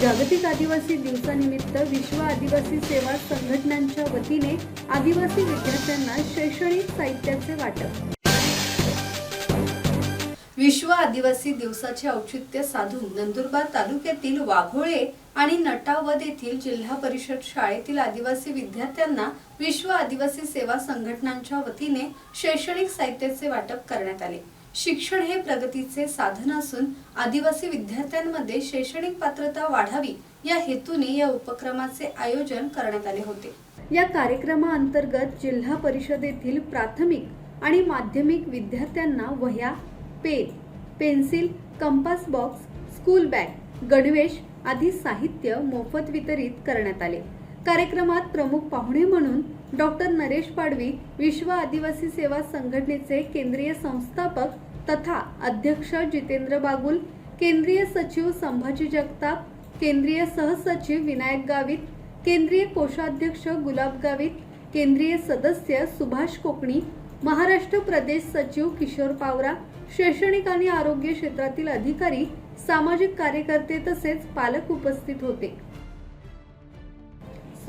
जागतिक आदिवासी दिवसानिमित्त विश्व आदिवासी सेवा संघटनांच्या वतीने आदिवासी विद्यार्थ्यांना शैक्षणिक साहित्याचे वाटप. विश्व आदिवासी दिवसाचे औचित्य साधून नंदुरबार तालुक्यातील वाघोळे आणि नटावद येथील जिल्हा परिषद शाळेतील आदिवासी विद्यार्थ्यांना विश्व आदिवासी सेवा संघटनांच्या वतीने शैक्षणिक साहित्याचे वाटप करण्यात आले. शिक्षण हे प्रगतीचे साधन असून आदिवासी विद्यार्थ्यांमध्ये शैक्षणिक पात्रता वाढावी या हेतूने या उपक्रमाचे आयोजन करण्यात आले होते. या कार्यक्रमाअंतर्गत जिल्हा परिषदेतील प्राथमिक आणि माध्यमिक विद्यार्थ्यांना वह्या pen pencil compass box school bag गणवेश आदी साहित्य मोफत वितरित करण्यात आले. कार्यक्रमात प्रमुख पाहुणे म्हणून डॉक्टर नरेश पाडवी विश्व आदिवासी सेवा संघटनेचे केंद्रीय संस्थापक तथा अध्यक्ष जितेंद्र बागुल केंद्रीय सचिव संभाजी जगताप केंद्रीय सहसचिव विनायक गावित केंद्रीय कोषाध्यक्ष गुलाब गावित केंद्रीय सदस्य सुभाष कोकणी महाराष्ट्र प्रदेश सचिव किशोर पावरा शैक्षणिक आणि आरोग्य क्षेत्रातील अधिकारी सामाजिक कार्यकर्ते तसेच पालक उपस्थित होते.